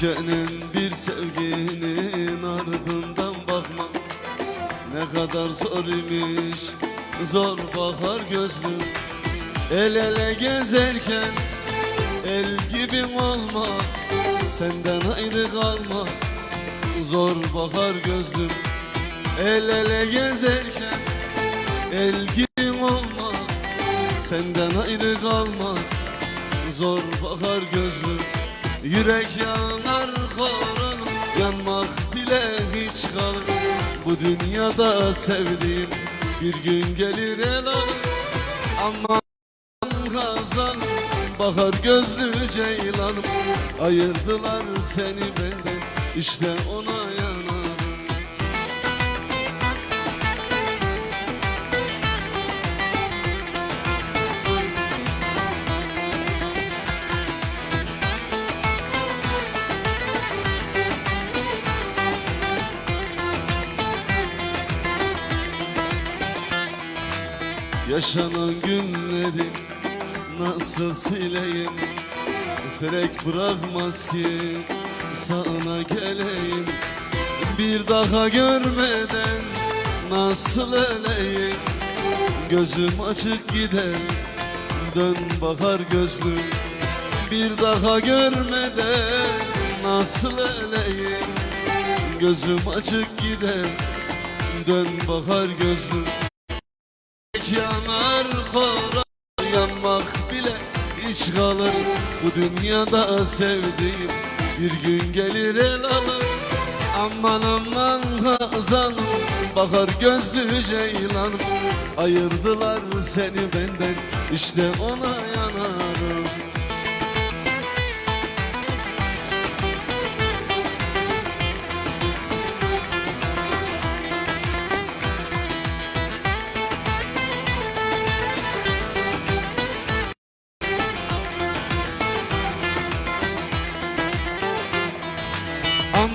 Tükenen bir sevginin ardından bakmak Ne kadar zor imiş Zor bakar gözlüm El ele gezerken El gibi olmak Senden ayrı kalmak Zor bakar gözlüm El ele gezerken El gibi olmak Senden ayrı kalmak Zor bakar gözlüm Yürek yanar karanım Yanmak bile hiç kalır. Bu dünyada sevdiğim Bir gün gelir el alır. Ama kazanım Bakar gözlü ceylanım. Ayırdılar seni benden İşte ona Yaşanan günleri nasıl sileyim Frek bırakmaz ki sana geleyim. Bir daha görmeden nasıl öleyim? Gözüm açık gider dön bakar gözlüm Bir daha görmeden nasıl öleyim? Gözüm açık gider dön bakar gözlüm Yanar kara yanmak bile hiç kalır. Bu dünyada sevdiğim bir gün gelir el alır. Aman aman kazanım bakar gözlü ceylanım. Ayırdılar seni benden işte ona yanarım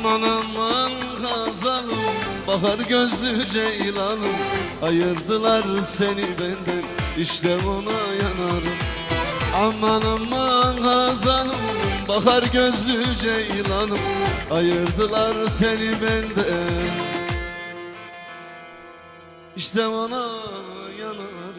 Aman aman kazanım Bahar gözlü ceylanım. Ayırdılar seni benden işte ona yanarım. Aman aman kazanım Bahar gözlü ceylanım. Ayırdılar seni benden İşte ona yanarım